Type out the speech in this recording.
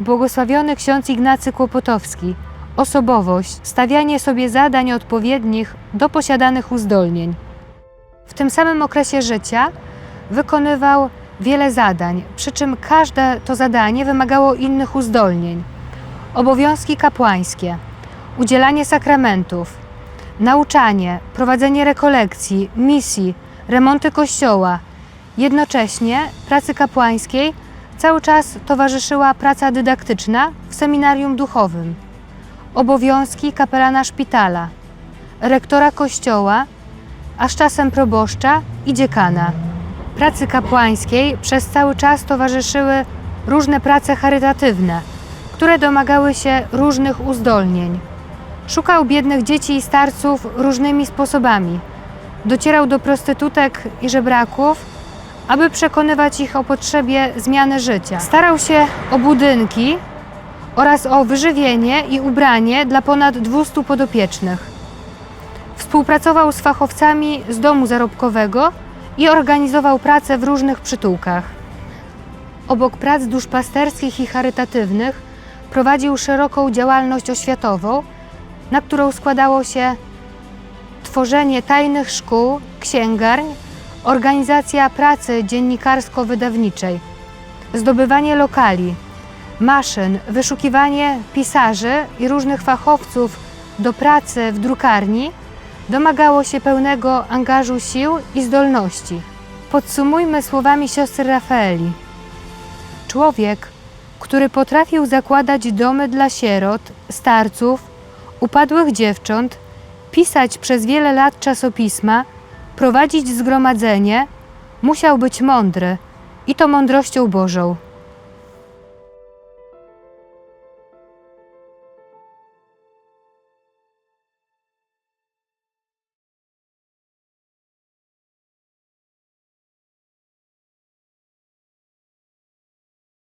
błogosławiony ksiądz Ignacy Kłopotowski. Osobowość, stawianie sobie zadań odpowiednich do posiadanych uzdolnień. W tym samym okresie życia wykonywał wiele zadań, przy czym każde to zadanie wymagało innych uzdolnień. Obowiązki kapłańskie, udzielanie sakramentów, nauczanie, prowadzenie rekolekcji, misji, remonty kościoła. Jednocześnie pracy kapłańskiej cały czas towarzyszyła praca dydaktyczna w seminarium duchowym, obowiązki kapelana szpitala, rektora kościoła, a z czasem proboszcza i dziekana. Pracy kapłańskiej przez cały czas towarzyszyły różne prace charytatywne, które domagały się różnych uzdolnień. Szukał biednych dzieci i starców różnymi sposobami. Docierał do prostytutek i żebraków, aby przekonywać ich o potrzebie zmiany życia. Starał się o budynki oraz o wyżywienie i ubranie dla ponad 200 podopiecznych. Współpracował z fachowcami z domu zarobkowego i organizował pracę w różnych przytułkach. Obok prac duszpasterskich i charytatywnych prowadził szeroką działalność oświatową, na którą składało się tworzenie tajnych szkół, księgarń, organizacja pracy dziennikarsko-wydawniczej, zdobywanie lokali, maszyn, wyszukiwanie pisarzy i różnych fachowców do pracy w drukarni domagało się pełnego angażu sił i zdolności. Podsumujmy słowami siostry Rafaeli. Człowiek, który potrafił zakładać domy dla sierot, starców, upadłych dziewcząt, pisać przez wiele lat czasopisma, prowadzić zgromadzenie, musiał być mądry i to mądrością Bożą.